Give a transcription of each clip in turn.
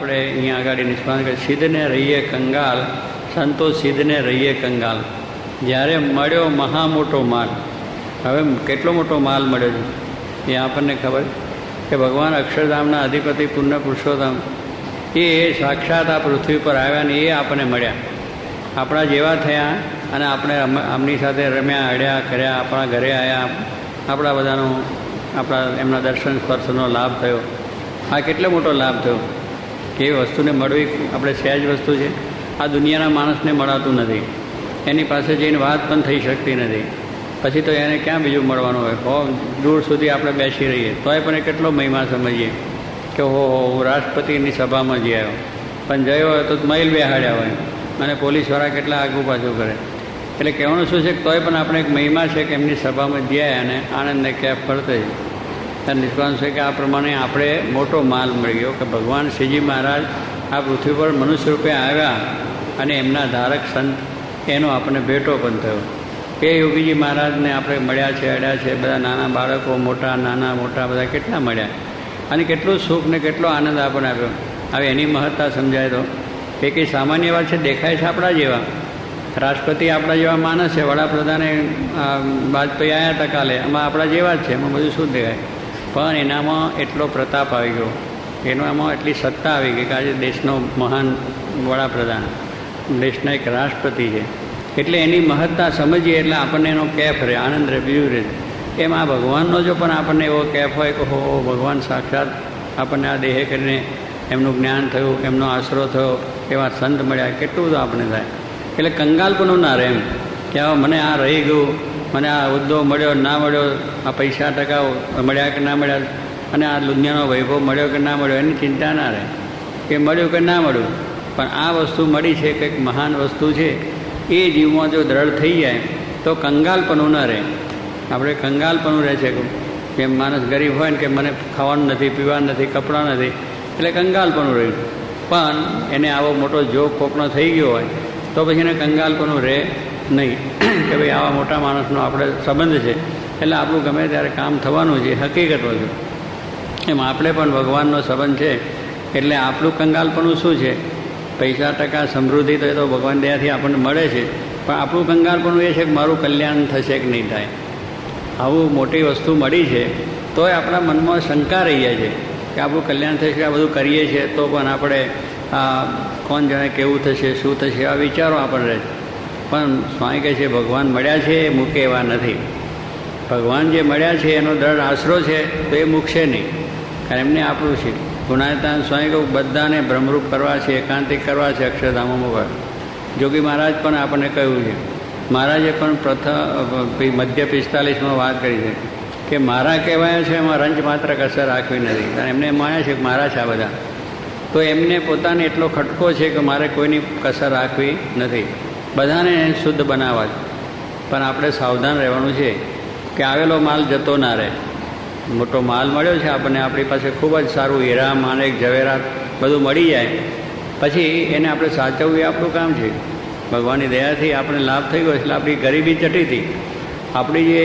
આપણે અહીંયા આગળ નિષ્ણાત કે સિદ્ધને રહીએ કંગાલ સંતો સિદ્ધને રહીએ કંગાલ. જ્યારે મળ્યો મહા મોટો માલ. હવે કેટલો મોટો માલ મળ્યો છે? એ આપણને ખબર કે ભગવાન અક્ષરધામના અધિપતિ પુણ્ય પુરુષોત્તમ, એ સાક્ષાત આ પૃથ્વી પર આવ્યા ને એ આપણને મળ્યા. આપણા જેવા થયા અને આપણે આમની સાથે રમ્યા હળ્યા કર્યા, આપણા ઘરે આવ્યા આપણા બધાનો, આપણા એમના દર્શન સ્પર્શનો લાભ થયો. આ કેટલો મોટો લાભ થયો? એ વસ્તુને મળવી આપણે સહેજ વસ્તુ છે. આ દુનિયાના માણસને મળાતું નથી. એની પાસે જઈને વાત પણ થઈ શકતી નથી. પછી તો એને ક્યાં બીજું મળવાનું હોય? હો, દૂર સુધી આપણે બેસી રહીએ. તોય પણ એ કેટલો મહિમા સમજીએ કે હો હો, હું રાષ્ટ્રપતિની સભામાં જઈ આવ્યો. પણ જયો હોય તો મહિલ બેહાડ્યા હોય. અને પોલીસવાળા કેટલા આગુ પાછું કરે. એટલે કહેવાનું શું છે કે તોય પણ આપણે એક મહિમા છે કે એમની સભામાં જ્યાં અને આનંદને કેફ ફરતે ત્યારે નિષ્કાંત છે કે આ પ્રમાણે આપણે મોટો માલ મળ્યો કે ભગવાન શ્રીજી મહારાજ આ પૃથ્વી પર મનુષ્ય રૂપે આવ્યા અને એમના ધારક સંત, એનો આપણને ભેટો પણ થયો. એ યોગીજી મહારાજને આપણે મળ્યા છે, અડ્યા છે, બધા નાના બાળકો, મોટા, નાના, મોટા, બધા કેટલા મળ્યા? અને કેટલું સુખ ને કેટલો આનંદ આપણને આપ્યો. હવે એની મહત્તા સમજાય તો. એ કંઈ સામાન્ય વાત છે, દેખાય છે આપણા જેવા. રાષ્ટ્રપતિ આપણા જેવા માણસ છે, વડાપ્રધાને વાજપેયી આવ્યા હતા કાલે. આમાં આપણા જેવા જ છે, એમાં બધું શું દેખાય? પણ એનામાં એટલો પ્રતાપ આવી ગયો. એનામાં એટલી સત્તા આવી ગઈ કે આજે દેશનો મહાન વડાપ્રધાન, દેશના એક રાષ્ટ્રપતિ છે. એટલે એની મહત્તા સમજીએ એટલે આપણને એનો કેફ રહે, આનંદ રહે, બીજું રહે. એમ આ ભગવાનનો જો પણ આપણને એવો કેફ હોય કે હો ભગવાન સાક્ષાત આપણને આ દેહે કરીને એમનું જ્ઞાન થયું, એમનો આશરો થયો, એવા સંત મળ્યા, કેટલું બધું આપણે થાય. એટલે કંગાલપણું ના રહે એમ. કે મને આ રહી ગયું મને આ હોદ્દો મળ્યો, ના મળ્યો, આ પૈસા ટકા મળ્યા કે ના મળ્યા? અને આ દુનિયાનો વૈભવ મળ્યો કે ના મળ્યો? એની ચિંતા ના રહે. કે મળ્યું કે ના મળ્યું? પણ આ વસ્તુ મળી છે, કંઈક મહાન વસ્તુ છે. એ જીવમાં જો દ્રઢ થઈ જાય, તો કંગાલપણું ન રહે. આપણે કંગાલપણું રહે છે કે માણસ ગરીબ હોય ને કે મને ખાવાનું નથી, પીવાનું નથી, કપડાં નથી, એટલે કંગાલપણું રહ્યું પણ એને આવો મોટો જોગ કોકનો થઈ ગયો હોય, તો પછી એને કંગાલપણું રહે. નહીં કે ભાઈ આવા મોટા માણસનો આપણે સંબંધ છે. એટલે આપણું ગમે ત્યારે કામ થવાનું છે હકીકતો છે એમ આપણે પણ ભગવાનનો સંબંધ છે, એટલે આપણું કંગાલપણું શું છે? પૈસા ટકા સમૃદ્ધિ તો એ તો ભગવાન દયાથી આપણને મળે છે, પણ આપણું કંગાલપણું એ છે કે મારું કલ્યાણ થશે કે નહીં થાય. આવું મોટી વસ્તુ મળી છે, તોય આપણા મનમાં શંકા રહી જાય છે કે આપણું કલ્યાણ થશે આ બધું કરીએ છીએ તો પણ આપણે કોણ જાણે કેવું થશે, શું થશે, આ વિચારો આપણને રહે છે. પણ સ્વામી કહે છે, ભગવાન મળ્યા છે એ મૂકે એવા નથી. ભગવાન જે મળ્યા છે, એનો દળ આશરો છે, તો એ મૂકશે નહીં. કારણ એમને આપણું છે. ગુણાતાન સ્વામી કહું, બધાને ભ્રમરૂપ કરવા છે, એકાંતિક કરવા છે અક્ષરધામોમાં પર જોગી મહારાજ પણ આપણને કહ્યું છે. મહારાજે પણ પ્રથમ મધ્ય પિસ્તાલીસમાં વાત કરી છે કે, મારા કહેવાયા છે, એમાં રંજ માત્ર કસર રાખવી નથી. કારણ એમને માયા છે કે મારા છે આ બધા. તો એમને પોતાને એટલો ખટકો છે કે, મારે કોઈની કસર રાખવી નથી. બધાને શુદ્ધ બનાવવા પણ આપણે સાવધાન રહેવાનું છે કે આવેલો માલ જતો ના રહે. મોટો માલ મળ્યો છે, આપણને આપણી પાસે ખૂબ જ સારું હીરા માનેક ઝવેરાત બધું મળી જાય. પછી એને આપણે સાચવવું એ આપણું કામ છે. ભગવાનની દયાથી આપણે લાભ થઈ ગયો એટલે આપણી ગરીબી ચટી હતી. આપણી જે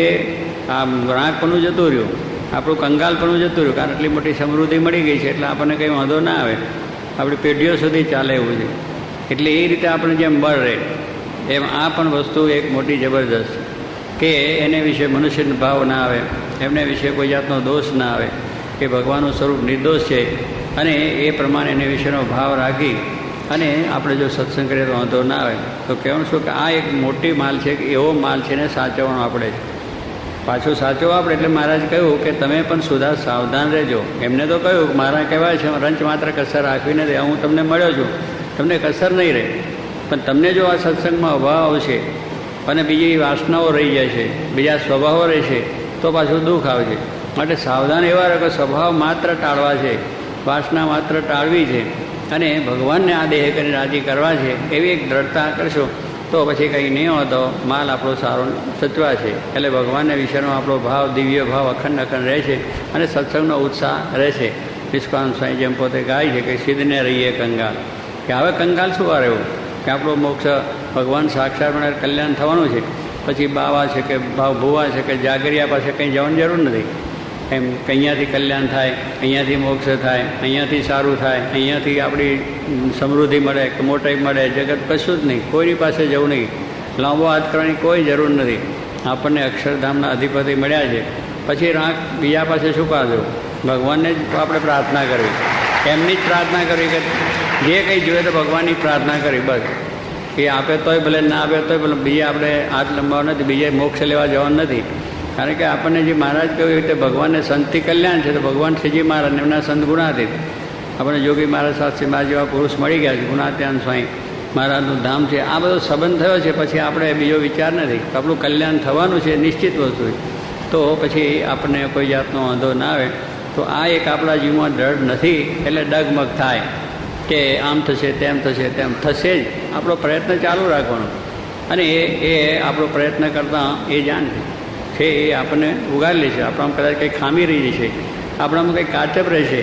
આ રાંકપણું જતું રહ્યું, આપણું કંગાલપણું જતું રહ્યું, કારણ એટલી મોટી સમૃદ્ધિ મળી ગઈ છે એટલે આપણને કંઈ વાંધો ના આવે. આપણી પેઢીઓ સુધી ચાલે એવું છે. એટલે એ રીતે આપણે જેમ બળ રહે. એમ આ પણ વસ્તુ એક મોટી જબરદસ્ત કે એને વિશે મનુષ્યનો ભાવ ના આવે, એમને વિશે કોઈ જાતનો દોષ ના આવે, કે ભગવાનનું સ્વરૂપ નિર્દોષ છે. અને એ પ્રમાણે એને વિશેનો ભાવ રાખી અને આપણે જો સત્સંગ કરીએ તો વાંધો ના આવે. તો કહેવાનું શું કે આ એક મોટી માલ છે, કે એવો માલ છે ને સાચવવાનો આપણે. પાછો સાચવવા આપણે, એટલે મહારાજ કહ્યું કે તમે પણ સુધા સાવધાન રહેજો. એમને તો કહ્યું કે મારા કહેવાય છે, રંચ માત્ર કસર રાખવી નથી, હું તમને મળ્યો છું. તમને કસર નહીં રહે. પણ તમને જો આ સત્સંગમાં અભાવ આવશે અને બીજી વાસનાઓ રહી જાય છે બીજા સ્વભાવો રહેશે, તો પાછું દુઃખ આવશે. માટે સાવધાન એવા રહે કે સ્વભાવ માત્ર ટાળવા છે, વાસના માત્ર ટાળવી છે. અને ભગવાનને આ દેહ કરીને રાજી કરવા છે, એવી એક દ્રઢતા કરશો, તો પછી કંઈ નહીં હોતો માલ આપણો સારો સચવા છે. એટલે ભગવાનને વિશેનો આપણો ભાવ, દિવ્ય ભાવ અખંડ અખંડ રહે છે અને સત્સંગનો ઉત્સાહ રહેશે નિષ્કાન સ્વાઈ જેમ પોતે ગાય છે કે સિદ્ધને રહીએ કંગાલ. કે હવે કંગાલ શું આ રહેવું કે આપણો મોક્ષ ભગવાન સાક્ષાત કલ્યાણ થવાનું છે. પછી બાવા છે કે ભાવ ભુવા છે કે જાગરિયા પાસે કંઈ જવાની જરૂર નથી. એમ અહીંયાથી કલ્યાણ થાય અહીંયાથી મોક્ષ થાય અહીંયાથી સારું થાય અહીંયાથી આપણી સમૃદ્ધિ મળે, કે મોટાઈ મળે, જગત કશું જ નહીં, કોઈની પાસે જવું નહીં. લાંબો હાથ કરવાની કોઈ જરૂર નથી. આપણને અક્ષરધામના અધિપતિ મળ્યા છે. પછી રાંક બીજા પાસે શું કાઢો ભગવાનને જ આપણે પ્રાર્થના કરવી. એમની જ પ્રાર્થના કરવી કે જે કંઈ જોઈએ તો ભગવાનની પ્રાર્થના કરી, બસ. એ આપે તોય ભલે ના આપે તોય ભલે બીજે આપણે હાથ લંબાવવા નથી, બીજે મોક્ષ લેવા જવાનું નથી. કારણ કે આપણને જે મહારાજ કહ્યું એ રીતે ભગવાનને સંતથી કલ્યાણ છે, તો ભગવાન શ્રીજી મહારાજ એમના સંત ગુણાતીત આપણે જોગી મહારાજ શાસ્ત્રી મહારાજ જેવા પુરુષ મળી ગયા છે ગુણાત્યાન સ્વાઈ મહારાજનું ધામ છે. આ બધો સંબંધ થયો છે, પછી આપણે બીજો વિચાર નથી. આપણું કલ્યાણ થવાનું છે, નિશ્ચિત વસ્તુ. તો પછી આપણને કોઈ જાતનો વાંધો ના આવે. તો આ એક આપણા જીવમાં ડર નથી, એટલે ડગમગ થાય. કે આમ થશે, તેમ થશે તેમ થશે જ. આપણો પ્રયત્ન ચાલુ રાખવાનો. અને એ એ આપણો પ્રયત્ન કરતાં એ જાણ છે, એ આપણને ઉગાડી લેશે. આપણામાં કદાચ કંઈ ખામી રહી જશે, આપણામાં કંઈ કાચપ રહેશે,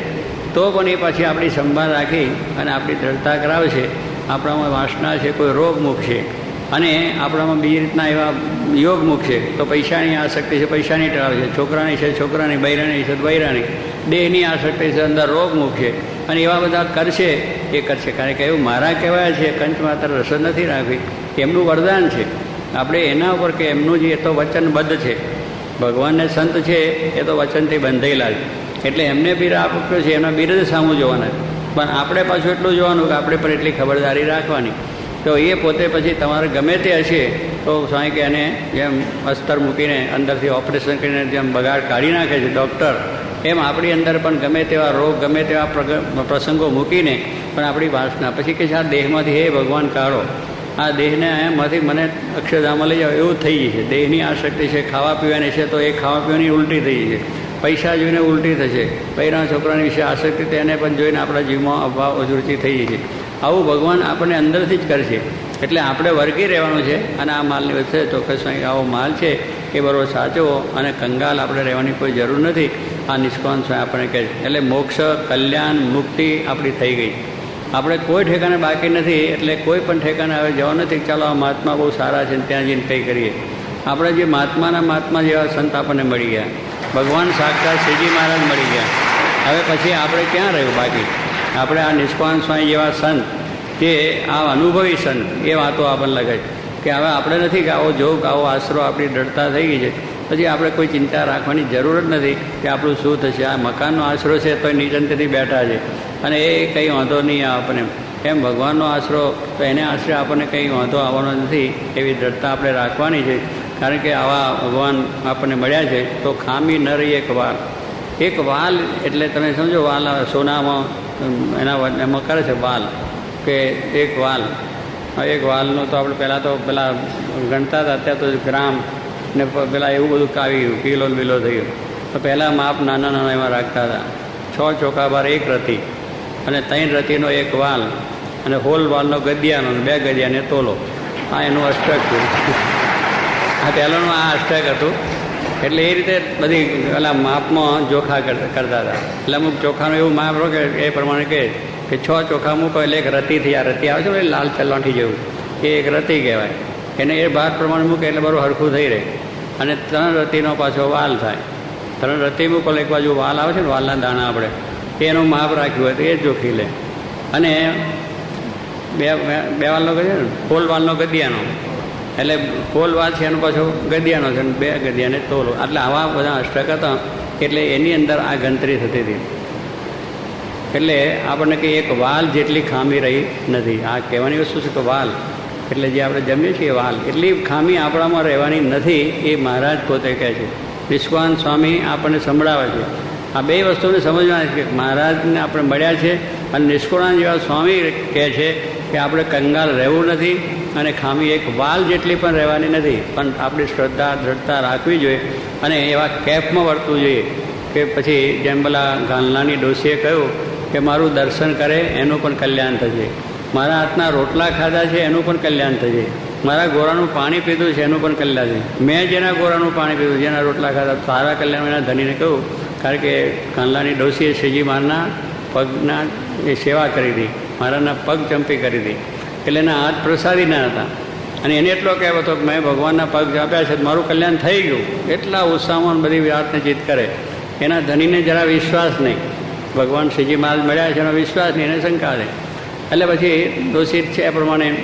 તો પણ એ પાછી આપણી સંભાળ રાખી અને આપણી દ્રઢતા કરાવશે. આપણામાં વાસના છે, કોઈ રોગ મૂકશે. અને આપણામાં બીજી રીતના એવા યોગ મૂકશે. તો પૈસાની આસક્તિ છે, પૈસાની ટળાવશે છોકરાની છે, છોકરાની, બૈરાની છે બૈરાની. દેહની આસક્તિ છે, અંદર રોગ મૂકશે અને એવા બધા કરશે, એ કરશે. કારણ કે એવું મારા કહેવાય છે કંચ માત્ર રસ નથી રાખવી. એમનું વરદાન છે. આપણે એના ઉપર કે એમનું જે, એ તો વચનબદ્ધ છે. ભગવાનને સંત છે, એ તો વચનથી બંધાયેલા છે. એટલે એમને બિર આપ્યો છે એમના બિરદ સામું જોવાના પણ આપણે પાછું એટલું જોવાનું કે આપણે પણ એટલી ખબરદારી રાખવાની. તો એ પોતે પછી તમારે ગમે તે હશે, તો સ્વામી કે એને જેમ અસ્તર મૂકીને અંદરથી ઓપરેશન કરીને જેમ બગાડ કાઢી નાખે છે, ડૉક્ટર. એમ આપણી અંદર પણ ગમે તેવા રોગ, ગમે તેવા પ્રસંગો મૂકીને પણ આપણી વાસના. પછી કે છે, આ દેહમાંથી હે ભગવાન, કાઢો. આ દેહને એમાંથી મને અક્ષરધામમાં લઈ જાઓ, એવું થઈ જશે. દેહની આસક્તિ છે, ખાવા પીવાની છે, તો એ ખાવા પીવાની ઉલટી થઈ જશે. પૈસા જોઈને ઉલટી થશે. પૈરા છોકરાની વિશે આસક્તિ તેને પણ જોઈને આપણા જીવમાં અભાવ અજૃતિ થઈ જશે. આવું ભગવાન આપણને અંદરથી જ કરશે. એટલે આપણે વર્ગી રહેવાનું છે અને આ માલની વચ્ચે ચોક્કસ આવો માલ છે, એ બરોબર સાચવો અને કંગાલ આપણે રહેવાની કોઈ જરૂર નથી. આ નિષ્કાન સ્વામી આપણે કહે છે એટલે મોક્ષ, કલ્યાણ, મુક્તિ આપણી થઈ ગઈ. આપણે કોઈ ઠેકાણે બાકી નથી, એટલે કોઈ પણ ઠેકાણે હવે જવા નથી. ચાલો, આ મહાત્મા બહુ સારા છે ત્યાં જઈને કંઈ કરીએ. આપણે જે મહાત્માના મહાત્મા જેવા સંત આપણને મળી ગયા. ભગવાન સાક્ષાત શ્રીજી મહારાજ મળી ગયા. હવે પછી આપણે ક્યાં રહ્યું બાકી? આપણે આ નિષ્કાન સ્વામી જેવા સંત, કે આ અનુભવી સંત, એ વાતો આપણને લાગે છે કે હવે આપણે નથી કે આવો જોગ આવો આશરો આપણી દૃઢતા થઈ ગઈ છે. પછી આપણે કોઈ ચિંતા રાખવાની જરૂર જ નથી કે આપણું શું થશે. આ મકાનનો આશરો છે તો નિરંતરથી બેઠા છે. અને એ કંઈ વાંધો નહીં આપણને. એમ ભગવાનનો આશરો, તો એને આશરે આપણને કંઈ વાંધો આવવાનો નથી એવી દ્રઢતા આપણે રાખવાની છે. કારણ કે આવા ભગવાન આપણને મળ્યા છે તો ખામી ન રહી એક વાલ એક વાલ એટલે તમે સમજો વાલ સોનામાં એના એમાં કરે છે વાલ. કે એક વાલ. એક વાલનું તો આપણે પહેલાં તો, પહેલાં ગણતા હતા, અત્યારે તો ગ્રામ. ને પેલા એવું બધું કાવી ગયું કિલો બિલો થઈ ગયો તો પહેલાં માપ નાના નાના એમાં રાખતા હતા. છ ચોખા બાર એક રતી અને ત્રણ રતીનો એક વાલ અને હોલ વાલનો ગદિયાનો બે ગદિયાને તોલો. આ એનું અષ્ટક છે. આ પહેલાંનું આ અષ્ટક હતું. એટલે એ રીતે બધી પેલા માપમાં ચોખા કરતા હતા. એટલે અમુક ચોખાનું એવું માપ રહો કે એ પ્રમાણે કહે કે છ ચોખા મૂકો એટલે એક રતીથી આ રતી આવે છે લાલ ચલાંઠી જેવું. એ એક રતી કહેવાય. એને એ ભાત પ્રમાણે મૂકે એટલે બરાબર હરખું થઈ રહે. અને ત્રણ રતિનો પાછો વાલ થાય. ત્રણ રતિ મૂકો એક બાજુ વાલ આવે છે ને, વાલના દાણા આપણે, એનું માપ રાખ્યું હોય તો એ જોખી લે. અને બે બે વાલનો ગદિયા ને? ફોલ વાલનો ગદિયાનો. એટલે ફોલ વાલ છે એનો પાછો ગદિયાનો છે બે ગદિયાને તોલો. એટલે આવા બધા અષ્ટક હતા એટલે એની અંદર આ ગણતરી થતી હતી. એટલે આપણને કંઈ એક વાલ જેટલી ખામી રહી નથી. આ કહેવાની વસ્તુ છે કે વાલ એટલે જે આપણે જમીએ છીએ વાલ. એટલી ખામી આપણામાં રહેવાની નથી એ મહારાજ પોતે કહે છે. વિશ્વાન સ્વામી આપણને સંભળાવે છે. આ બે વસ્તુને સમજવાની છે કે મહારાજને આપણે મળ્યા છે અને નિષ્કુળાન જેવા સ્વામી કહે છે કે આપણે કંગાલ રહેવું નથી અને ખામી એક વાલ જેટલી પણ રહેવાની નથી. પણ આપણી શ્રદ્ધા, દ્રઢતા રાખવી જોઈએ અને એવા કેફમાં વર્તવું જોઈએ. કે પછી જેમ પેલા ગાલનાની ડોસીએ કહ્યું કે મારું દર્શન કરે, એનું પણ કલ્યાણ થશે. મારા હાથના રોટલા ખાધા છે, એનું પણ કલ્યાણ થશે મારા ગોરાનું પાણી પીધું છે, એનું પણ કલ્યાણ થશે મેં જેના ગોરાનું પાણી પીધું, જેના રોટલા ખાધા, સારા કલ્યાણ એના ધનીને કહ્યું, કારણ કે કાંલાની ડોસીએ શ્રીજી મારના પગના એ સેવા કરી હતી મારાના પગ ચંપી કરી હતી એટલે એના હાથ પ્રસાદી ના હતા. અને એને એટલો કહેવો હતો કે, મેં ભગવાનના પગ આપ્યા છે, મારું કલ્યાણ થઈ ગયું. એટલા ઉત્સાહમાં બધી વાતને જીત કરે. એના ધનીને જરા વિશ્વાસ નહીં. ભગવાન શ્રીજી મહારાજ મળ્યા છે, એનો વિશ્વાસ નહીં, એને શંકા છે એટલે પછી દોષિત છે એ પ્રમાણે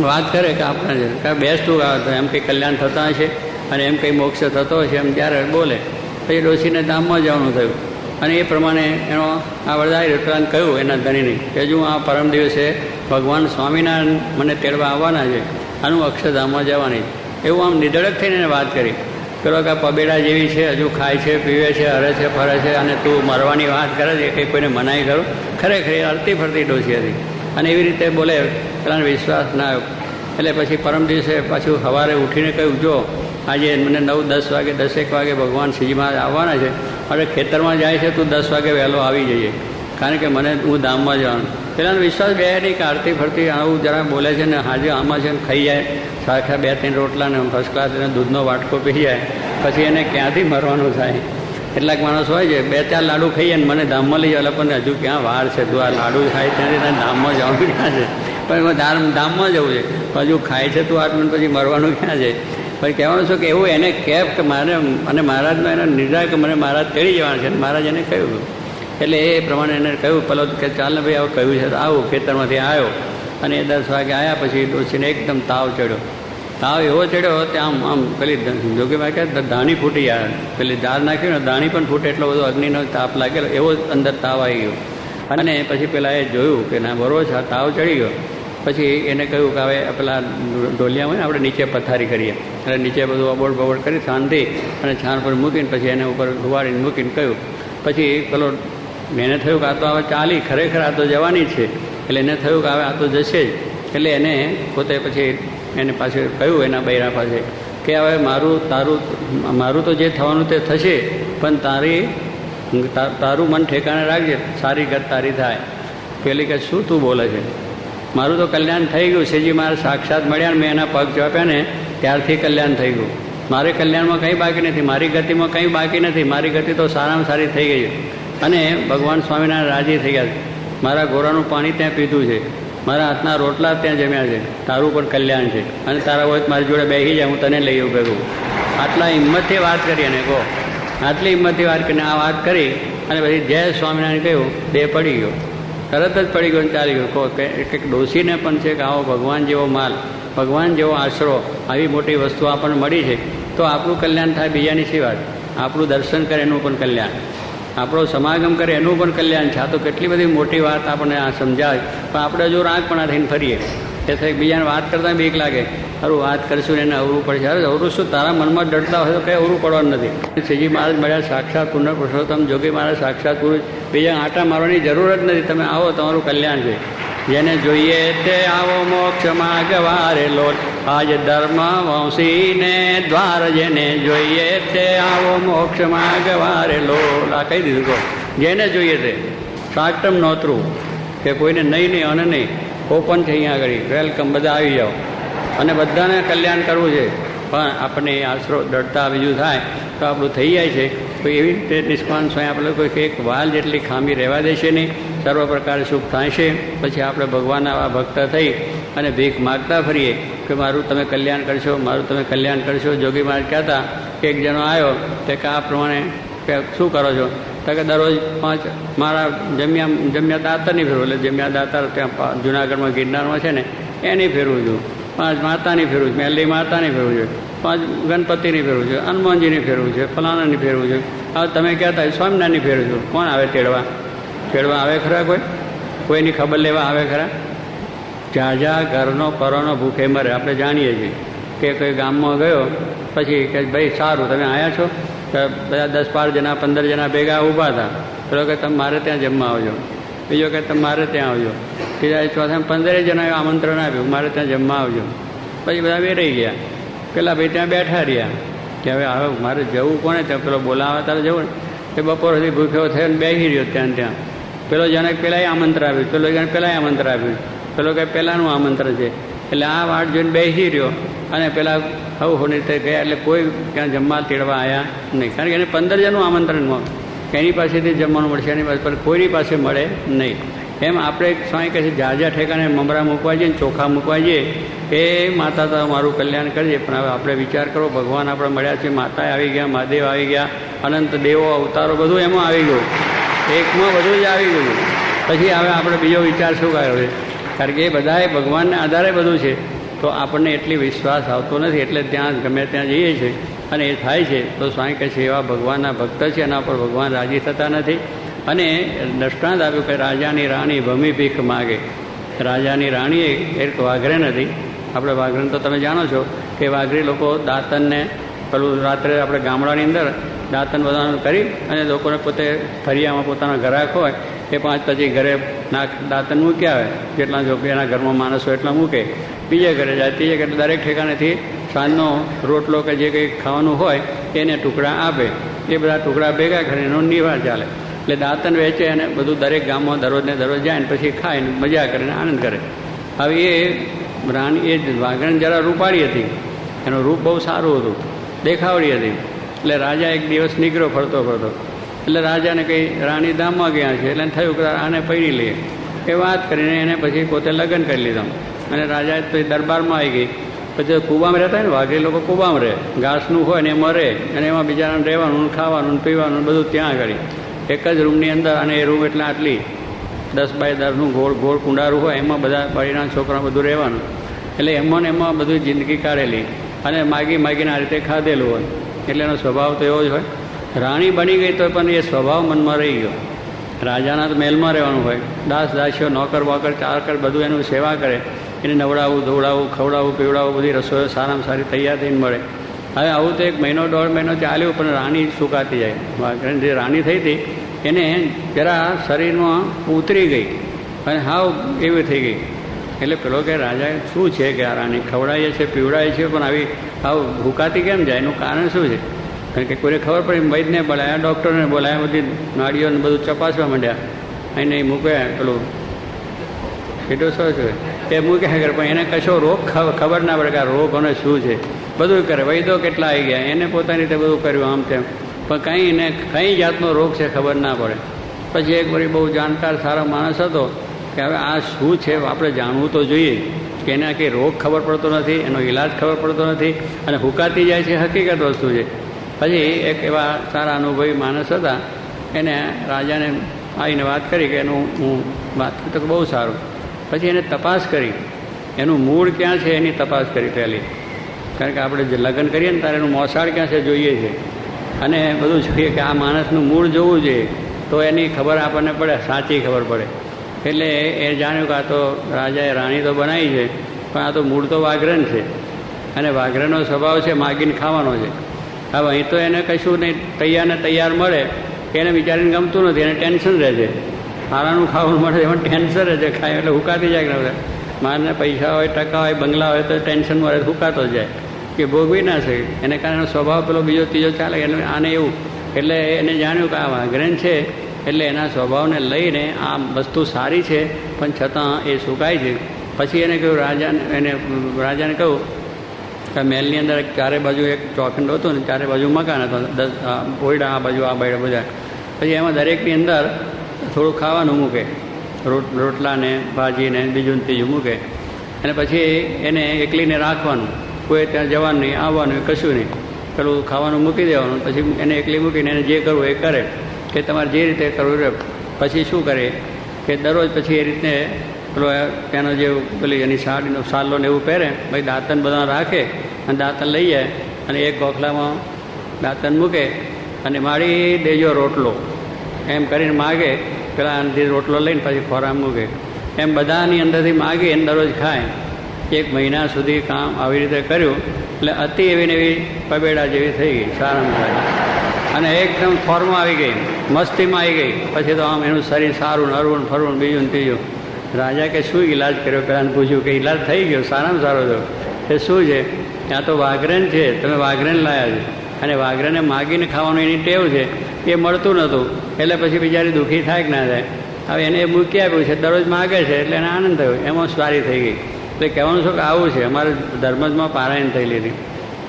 વાત કરે કે આપણે કે બેસતું આવે તો એમ કંઈ કલ્યાણ થતા હશે અને એમ કંઈ મોક્ષ થતો હશે એમ ત્યારે બોલે. પછી ડોશીને ધામમાં જવાનું થયું. અને એ પ્રમાણે એનો આ વરદાય રેટરાને કહ્યું એના ધણીને કે હજુ આ પરમ દિવસે ભગવાન સ્વામિનારાયણ મને તેડવા આવવાના છે, આનું અક્ષરધામમાં જવાની. એવું આમ નિધડક થઈને વાત કરી. પેલો કે પબેડા જેવી છે, હજુ ખાય છે, પીવે છે, હરે છે, ફરે છે અને તું મરવાની વાત કરે છે કંઈ કોઈને મનાઈ કરું ખરેખર હરતી ફરતી ડોસી હતી. અને એવી રીતે બોલે પેલાને વિશ્વાસ ના આવ્યો. એટલે પછી પરમ દિવસે પાછું સવારે ઉઠીને કહ્યું, જો, આજે મને નવ, દસ વાગે, દસેક વાગે ભગવાન શ્રીજી આવવાના છે, મારે ખેતરમાં જાય છે, તું દસ વાગે વહેલો આવી જઈએ કારણ કે મને, હું ધામમાં જવાનું. પેલાનો વિશ્વાસ બે નહીં કે આરતી ફરતી આવું જરા બોલે છે ને હાજર આમાં છે ને, ખાઈ જાય. સાખા બે ત્રણ રોટલા ને ફર્સ્ટ ક્લાસ દૂધનો વાટકો પી જાય, પછી એને ક્યાંથી મરવાનું થાય? કેટલાક માણસ હોય છે, બે ચાર લાડુ ખાઈએ ને મને ધામમાં લઈ જાય પણ હજુ ક્યાં વાર છે? તું આ લાડુ ખાય ત્યાંથી તને ધામમાં જવાનું ક્યાં છે? પણ ધામ, ધામમાં જવું છે. હજુ ખાય છે તું આટલું પછી મરવાનું ક્યાં છે? પછી કહેવાનું છું કે એવું એને કેપ કે મારે, અને મહારાજનો એનો નિર્ણય કે મને મહારાજ તેડી જવાના છે મહારાજ એને કહ્યું. એટલે એ પ્રમાણે એને કહ્યું, પેલો કે ચાલ ને ભાઈ આવું કહ્યું છે આવું ખેતરમાંથી આવ્યો અને દસ વાગે આવ્યા પછી ડોસીને એકદમ તાવ ચડ્યો. તાવ એવો ચડ્યો તે આમ આમ પેલી જોગીભાઈ કે ધાણી ફૂટી યાર પેલી દાળ નાખ્યું ને દાણી પણ ફૂટે એટલો બધો અગ્નિનો તાપ લાગેલો એવો અંદર તાવ આવી ગયો. અને પછી પેલા એ જોયું કે ના, બરોબર છે તાવ ચડી ગયો. પછી એને કહ્યું કે હવે પેલા ઢોલિયા હોય ને, આપણે નીચે પથારી કરીએ. એટલે નીચે બધું અબોડ બબોડ કરી શાંતિ અને છાણ પર મૂકીને પછી એને ઉપર ધુવાડીને મૂકીને કહ્યું. પછી પેલો, એને થયું કે આ તો હવે ચાલી, ખરેખર આ તો જવાની છે. એટલે એને થયું કે હવે આ તો જશે જ. એટલે એને પોતે પછી એને પાસે કહ્યું એના બૈરા પાસે કે હવે મારું, તારું, મારું તો જે થવાનું તે થશે, પણ તારી તારું મન ઠેકાણે રાખજે, સારી ગત તારી થાય. પેલી કે શું તું બોલે છે? મારું તો કલ્યાણ થઈ ગયું શેજી મારે સાક્ષાત મળ્યા મેં એના પગ ચોપ્યા ને ત્યારથી કલ્યાણ થઈ ગયું. મારે કલ્યાણમાં કંઈ બાકી નથી, મારી ગતિમાં કંઈ બાકી નથી, મારી ગતિ તો સારામાં સારી થઈ ગઈ અને ભગવાન સ્વામિનારાયણ રાજી થઈ ગયા મારા ગોરાનું પાણી ત્યાં પીધું છે. મારા હાથના રોટલા ત્યાં જમ્યા છે. તારું પણ કલ્યાણ છે. અને તારા હોય મારી જોડે બેસી જાય હું તને લઈ આવું ભેગું. આટલા હિંમતથી વાત કરી અને કહો. આટલી હિંમતથી વાત કરીને આ વાત કરી અને પછી જય સ્વામિનારાયણ કહ્યું તે પડી ગયો. તરત જ પડી ગયો ચાલી ગયો. કહો એક ડોસીને પણ છે કે આવો ભગવાન જેવો માલ, ભગવાન જેવો આશરો, આવી મોટી વસ્તુ આપણને મળી છે. તો આપણું કલ્યાણ થાય બીજાની શી વાત? આપણું દર્શન કરે એનું પણ કલ્યાણ. આપણો સમાગમ કરે, એનું પણ કલ્યાણ છે. આ તો કેટલી બધી મોટી વાત આપણને આ સમજાય. પણ આપણે જો રાગપણા થઈને ફરીએ, એ થઈ બીજાને વાત કરતાં બીક લાગે. સારું વાત કરશું એને અવરું પડશે. અરે, અવરું શું? તારા મનમાં ડરતા હોય તો કંઈ અવરું પડવાનું નથી. શ્રીજી મહારાજ મળ્યા સાક્ષાત પુનઃ પુરુષોત્તમ, જોગી મહારાજ સાક્ષાત પુરુષ. બીજા આટા મારવાની જરૂર જ નથી. તમે આવો, તમારું કલ્યાણ છે. જેને જોઈએ તે આવો મોક્ષ માગવારે લોટ આજ ધર્મ વંશીને દ્વાર જેને જોઈએ તે આવો મોક્ષ માગવારે લોટ આ કહી દીધું કહો. જેને જોઈએ તે. સાટમ નોતરું કે કોઈને નહીં નહીં અને નહીં ઓપન છે અહીંયા આગળ. વેલકમ બધા આવી જાઓ. અને બધાને કલ્યાણ કરવું છે. પણ આપણને આશરો દડતા બીજું થાય તો આપણું થઈ જાય છે. તો એવી રીતે નિષ્કાન સ્વયં આપણે કોઈ એક વાલ જેટલી ખામી રહેવા દેશે નહીં. સર્વ પ્રકારે સુખ થાય છે પછી આપણે ભગવાનના આવા ભક્ત થઈ અને ભીખ માગતા ફરીએ કે મારું તમે કલ્યાણ કરશો, મારું તમે કલ્યાણ કરશો. જોગી મહારાજ કહેતા કે એક જણો આવ્યો તે કે આ પ્રમાણે કે શું કરો છો? તો કે, દરરોજ પાંચ મારા જમ્યા જમ્યા દાતર નહીં ફેરવું. એટલે જમ્યા દાતર ત્યાં જુનાગઢમાં ગિરનારમાં છે ને, એની ફેરવું છું. પાંચ માતાની ફેરવું છે મેલી માતાની ફેરવું છે, પાંચ ગણપતિની ફેરવું છે, હનુમાનજીને ફેરવું છે, ફલાણાની ફેરવું છે. હવે તમે કહેતા સ્વામિનારાયણની ફેરવું છું, કોણ આવે તેડવા? તેડવા આવે ખરા કોઈ? કોઈની ખબર લેવા આવે ખરા? જ્યાં જ્યાં ઘરનો પરોનો ભૂખે મરે, આપણે જાણીએ છીએ કે કોઈ ગામમાં ગયો, પછી કે ભાઈ સારું, તમે આવ્યા છો? બધા દસ બાર જણા, પંદર જણા ભેગા ઊભા હતા. પેલો કે તમે મારે ત્યાં જમવા આવજો. બીજો કે તમે મારે ત્યાં આવજો. ત્રીજા ચોથા પંદરે જણાએ આમંત્રણ આપ્યું, મારે ત્યાં જમવા આવજો. પછી બધા બે રહી ગયા પેલા ભાઈ ત્યાં બેઠા રહ્યા. કે હવે હવે મારે જવું કોને? ત્યાં પેલો બોલાવે, તારે જવું ને? તે બપોર સુધી ભૂખ્યો થયો ને બેસી રહ્યો ત્યાં ત્યાં. પેલો જણે પેલાય આમંત્રણ આપ્યું, પેલો જણે પેલાય આમંત્રણ આપ્યું. પેલો કે પહેલાંનું આમંત્રણ છે. એટલે આ વાટ જોઈને બેસી રહ્યો. અને પેલા હવ હોને તે ગયા એટલે કોઈ ત્યાં જમવા તેડવા આવ્યા નહીં. કારણ કે એને પંદર જણનું આમંત્રણ એની પાસેથી જમવાનું મળશે, એની પાસે કોઈની પાસે મળે નહીં. એમ આપણે સ્વામી કહે છે, જાજા ઠેકાને મમરા મૂકવા જઈએ ને ચોખા મૂકવા જઈએ, એ માતા તો મારું કલ્યાણ કરજે પણ હવે આપણે વિચાર કરો, ભગવાન આપણે મળ્યા છે, માતા આવી ગયા, મહાદેવ આવી ગયા, અનંત દેવો, અવતારો બધું એમાં આવી ગયું. એકમાં બધું જ આવી ગયું. પછી હવે આપણે બીજો વિચાર શું કર્યો છે? કારણ કે એ બધાએ ભગવાનને આધારે બધું છે. તો આપણને એટલી વિશ્વાસ આવતો નથી, એટલે ત્યાં ગમે ત્યાં જઈએ છીએ. અને એ થાય છે. તો સ્વામી કહે છે, એવા ભગવાનના ભક્ત છે, એના પર ભગવાન રાજી થતા નથી. અને દ્રષ્ટાંત આપ્યું કે રાજાની રાણી ભમી ભીખ માગે. રાજાની રાણીએ એક વાઘરે નથી. આપણે વાઘરે તો તમે જાણો છો કે વાઘરી લોકો દાંતનને પેલું રાત્રે આપણે ગામડાની અંદર દાંતન બધાનું કરી અને લોકોને પોતે ફરિયામાં પોતાના ઘરાક હોય. એ પાંચ પછી ઘરે નાખ દાંતન મૂકી આવે. જેટલા જો એના ઘરમાં માણસો એટલા મૂકે. બીજે ઘરે જાય. ત્રીજે ઘરે દરેક ઠેકાણેથી સાંજનો રોટલો કે જે કંઈ ખાવાનું હોય એને ટુકડા આપે. એ બધા ટુકડા ભેગા કરીને નિવાર ચાલે. એટલે દાંતન વેચે અને બધું દરેક ગામમાં દરરોજને દરરોજ જાય ને પછી ખાય ને મજા કરીને આનંદ કરે. હવે એ રાણી એ વાઘણ જરા રૂપાળી હતી. એનું રૂપ બહુ સારું હતું. દેખાવડી હતી. એટલે રાજા એક દિવસ નીકળ્યો ફરતો ફરતો. એટલે રાજાને કંઈ રાણી ધામમાં ગયા છે, એટલે થયું કે આને પૈણી લઈએ. એ વાત કરીને એને પછી પોતે લગ્ન કરી લીધા. અને રાજા પછી દરબારમાં આવી ગઈ. પછી કૂવામાં રહેતા ને વાઘરી લોકો કૂવામાં રહે. ઘાસનું હોય ને એમાં રહે. અને એમાં બિચારાને રહેવાનું ખાવાનું પીવાનું બધું ત્યાં આગળ એક જ રૂમની અંદર અને એ રૂમ એટલે આટલી દસ બાય દસનું ગોળ ગોળ કુંડારું હોય, એમાં બધા બળીના છોકરા બધું રહેવાનું. એટલે એમાં ને એમાં બધું જિંદગી કાઢેલી અને માગી માગીને આ રીતે ખાધેલું હોય. એટલે એનો સ્વભાવ તો એવો જ હોય. રાણી બની ગઈ તો પણ એ સ્વભાવ મનમાં રહી ગયો. રાજાના તો મહેલમાં રહેવાનું હોય. દાસ, દાસીઓ, નોકર વોકર ચારકર બધું એનું સેવા કરે. એને નવડાવવું ધોવડાવવું ખવડાવવું પીવડાવવું બધી રસોઈઓ સારામાં સારી તૈયાર થઈને મળે. હવે આવું તો એક મહિનો, દોઢ મહિનો ચાલ્યું પણ રાણી સુકાતી જાય. જે રાણી થઈ હતી એને જરા શરીરમાં ઉતરી ગઈ અને હાવ એવી થઈ ગઈ. એટલે પેલો કે, રાજા, શું છે કે આ રાણી ખવડાવીએ છે પીવડાવીએ છે? પણ આવી હાવ ભૂકાતી કેમ જાય? એનું કારણ શું છે? કારણ કે કોઈને ખબર પડી વૈદને બોલાયા, ડૉક્ટરને બોલાયા, બધી નાડીઓને બધું ચપાસવા માંડ્યા. એને મૂક્યા પેલું એટલું શું છે? એ મૂક્યા કરે પણ એને કશો રોગ ખબર ના પડે કે આ રોગ અને શું છે. બધું કરે, વૈદો કેટલા આવી ગયા? એને પોતાની રીતે બધું કર્યું આમ તેમ. પણ કંઈ એને, કઈ જાતનો રોગ છે ખબર ના પડે. પછી એક વળી બહુ જાણકાર સારો માણસ હતો કે હવે આ શું છે આપણે જાણવું તો જોઈએ કે એના કંઈ રોગ ખબર પડતો નથી, એનો ઈલાજ ખબર પડતો નથી અને હુકાતી જાય છે હકીકત વસ્તુ છે. પછી એક એવા સારા અનુભવી માણસ હતા, એને રાજાને આવીને વાત કરી કે એનું, હું વાત તો બહુ સારું. પછી એને તપાસ કરી. એનું મૂળ ક્યાં છે એની તપાસ કરી પહેલી. કારણ કે આપણે જે લગ્ન કરીએ ને ત્યારે એનું મોસાળ ક્યાં છે જોઈએ છે. અને બધું જોઈએ કે આ માણસનું મૂળ જોવું જોઈએ તો એની ખબર આપણને પડે, સાચી ખબર પડે. એટલે એ જાણ્યું કે આ તો રાજાએ રાણી તો બનાવી છે, પણ આ તો મૂળ તો વાઘરણ છે. અને વાઘરણનો સ્વભાવ છે, માગીને ખાવાનો છે. હવે અહીં તો એને કશું નહીં, તૈયાર ને તૈયાર મળે એને વિચારીને ગમતું નથી, એને ટેન્શન રહે છે. ખાવાનું ખાવાનું મળે એમાં ટેન્શન રહે છે, ખાય, એટલે હુકાતી જાય મારને પૈસા હોય, ટકા હોય, બંગલા હોય, તો ટેન્શન મળે, હુકાતો જાય. કે ભોગવી ના શકે. એને કારણે સ્વભાવ પેલો બીજો ત્રીજો ચાલે. એને આને એવું. એટલે એને જાણ્યું કે આ વાઘરેન છે, એટલે એના સ્વભાવને લઈને આ વસ્તુ સારી છે, પણ છતાં એ સુકાય છે. પછી એને કહ્યું, રાજાને, એને રાજાને કહ્યું કે મહેલની અંદર ચારે બાજુ એક ચોખંડ હતું ને, ચારે બાજુ મકાન હતો. દસ ઓયડા આ બાજુ આ બાજુ બધા. પછી એમાં દરેકની અંદર થોડું ખાવાનું મૂકે. રોટ, રોટલાને ભાજી ને બીજું ત્રીજું મૂકે. અને પછી એને એકલીને રાખવાનું. કોઈ ત્યાં જવાનું નહીં, આવવાનું કશું નહીં. પેલું ખાવાનું મૂકી દેવાનું, પછી એને એકલી મૂકીને એને જે કરવું એ કરે. કે તમારે જે રીતે કરવું રહે પછી શું કરે? કે દરરોજ પછી એ રીતે પેલો તેનો જે પેલી એની સાડીનો સાલો ને એવું પહેરે, પછી દાંતન બધા રાખે અને દાંતન લઈ જાય અને એક ગોખલામાં દાંતન મૂકે અને મારી દેજો રોટલો. એમ કરીને માગે, પેલા અંદરથી રોટલો લઈને પછી ખોરાક મૂકે. એમ બધાની અંદરથી માગે એને દરરોજ ખાય. એક મહિના સુધી કામ આવી રીતે કર્યું. એટલે અતિ એવી ને એવી પબેડા જેવી થઈ ગઈ, સારામાં સારી. અને એકદમ ફોર્મમાં આવી ગઈ, મસ્તીમાં આવી ગઈ. પછી તો આમ એનું શરીર સારું નરવું ફરવું બીજું ત્રીજું. રાજા કે, શું ઈલાજ કર્યો? પેલાને પૂછ્યું કે, ઈલાજ થઈ ગયો, સારામાં સારો થયો એ શું છે? ત્યાં તો વાઘરણ છે, તમે વાઘરણ લાયા છે. અને વાઘરને માગીને ખાવાનું એની ટેવ છે, એ મળતું નહોતું. એટલે પછી બિચારી દુઃખી થાય કે ના થાય. હવે એને મૂકી આપ્યું છે, દરરોજ માગે છે, એટલે એને આનંદ થયો. એમાં સારી થઈ ગઈ. એટલે કહેવાનું છું કે આવું છે. અમારે ધર્મજમાં પારાયણ થયેલી હતી.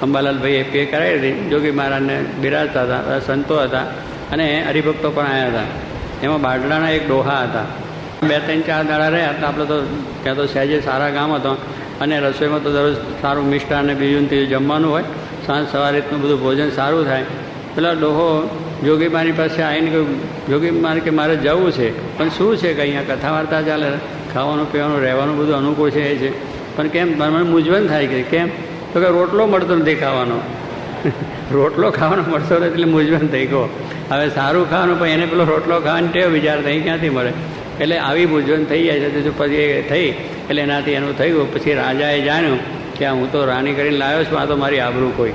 અંબાલાલભાઈ એ પે કરાવી હતી જોગી મહારાજને બિરાજતા હતા સંતો હતા અને હરિભક્તો પણ આવ્યા હતા. એમાં બાટલાના એક ડોહા હતા. બે ત્રણ ચાર દાડા રહ્યા તો આપણે તો ત્યાં તો સહેજે સારા ગામ હતો અને રસોઈમાં તો દરરોજ સારું મિષ્ટાન અને બીજું ત્રીજું જમવાનું હોય. સાંજ સવારે એટલું બધું ભોજન સારું થાય. પેલા ડોહો જોગીમાની પાસે આવીને કહ્યું મારે કે મારે જવું છે. પણ શું છે કે અહીંયા કથા વાર્તા ચાલે ખાવાનું, પીવાનું, રહેવાનું બધું અનુકૂળ છે એ છે. પણ કેમ? મને મૂંઝવણ થાય કે કેમ? તો કે રોટલો મળતો નથી ખાવાનો. રોટલો ખાવાનો મળતો નથી એટલે મૂંઝવણ થઈ ગયો. હવે સારું ખાવાનું, પણ એને પેલો રોટલો ખાવાની ટેવ વિચાર થઈ ક્યાંથી મળે? એટલે આવી મૂંઝવણ થઈ જાય છે પછી એ થઈ? એટલે એનાથી એનું થયું પછી રાજાએ જાણ્યું કે હું તો રાણી કરીને લાવ્યો છું, આ તો મારી આબરૂ કોઈ.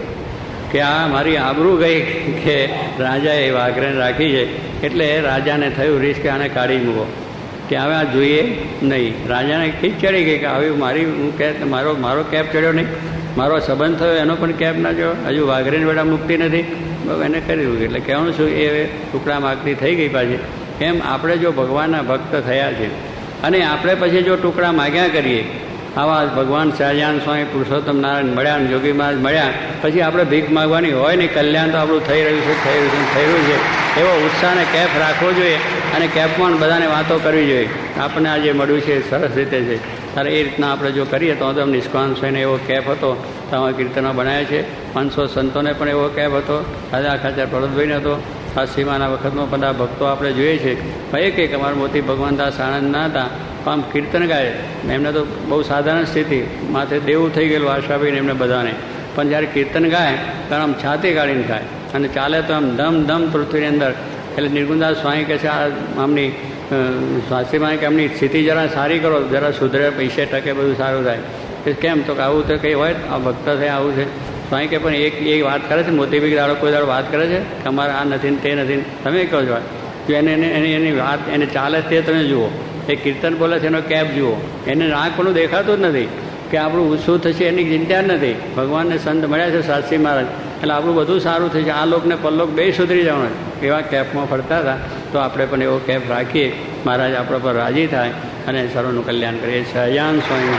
કે આ મારી આબરૂ ગઈ કે રાજાએ વાઘરેને રાખી છે. એટલે રાજાને થયું રીસ કે આને કાઢી મૂકો. કે હવે આ જોઈએ નહીં. રાજાને ખીચ ચડી ગઈ કે આવી મારી હું કે મારો મારો કેપ ચડ્યો નહીં. મારો સંબંધ થયો, એનો પણ કેપ ના ચડ્યો. હજુ વાઘરીને વેળા મુક્તિ નથી. બહુ એને કર્યું એટલે કહેવાનું છું એ ટુકડા માગતી થઈ ગઈ પાછી. એમ આપણે જો ભગવાનના ભક્ત થયા છે, અને આપણે પછી જો ટુકડા માગ્યા કરીએ, આવા ભગવાન શાહજહાન સ્વામી, પુરુષોત્તમ નારાયણ મળ્યા અને જોગી મહારાજ મળ્યા, પછી આપણે ભીખ માગવાની હોય ને કલ્યાણ તો આપણું થઈ રહ્યું છે, થઈ રહ્યું છે, થઈ રહ્યું છે. એવો ઉત્સાહને કેફ રાખવો જોઈએ. અને કેફમાં બધાને વાતો કરવી જોઈએ. આપણને આ જે મળ્યું છે સરસ રીતે છે. ત્યારે એ રીતના આપણે જો કરીએ તો આમ નિષ્કાન થઈને એવો કેપ હતો. તો આમાં કીર્તનો બનાવ્યા છે. પાંચસો સંતોને પણ એવો કેપ હતો. રાજા ખાચર ભરતભાઈને હતો. સાસીમાના વખતમાં બધા ભક્તો આપણે જોઈએ છે. એક એક અમારા મોતી ભગવાનદાસ આનંદ ના હતા. આમ કીર્તન ગાય. એમને તો બહુ સાધારણ સ્થિતિ. માથે દેવું થઈ ગયેલું આશાભાઈને એમને બધાને. પણ જ્યારે કીર્તન ગાય, ત્યારે આમ છાતી કાઢીને ખાય. અને ચાલે તો આમ ધમ ધમ પૃથ્વીની અંદર એટલે નિર્ગુણદાસ સ્વામી કહે છે, આ આમની સ્વાસ્થ્યમાં કે એમની સ્થિતિ જરા સારી કરો, જરા સુધરે, પૈસે ટકે બધું સારું થાય. કેમ? તો કે આવું તો કંઈ હોય આ ભક્ત થાય આવું છે. સ્વામી કે પણ એક એ વાત કરે છે મોતીબી દાડો, કોઈ દાડો વાત કરે છે, કે અમારે આ નથી ને તે નથી તમે કહો છો તો એને, એની એની વાત, એને ચાલે તે તમે જુઓ. એ કીર્તન બોલે છે, એનો કેપ જુઓ. એને પેલું દેખાતું જ નથી કે આપણું શું થશે એની ચિંતા નથી. ભગવાનને સંત મળ્યા છે શાસ્ત્રી મહારાજ. એટલે આપણું બધું સારું થશે આ લોકને પલ્લોક બે સુધરી જવાનું એવા કેપમાં ફરતા હતા. તો આપણે પણ એવો કેપ રાખીએ. મહારાજ આપણા પર રાજી થાય અને સર્વનું કલ્યાણ કરીએ. સહજાન સ્વામી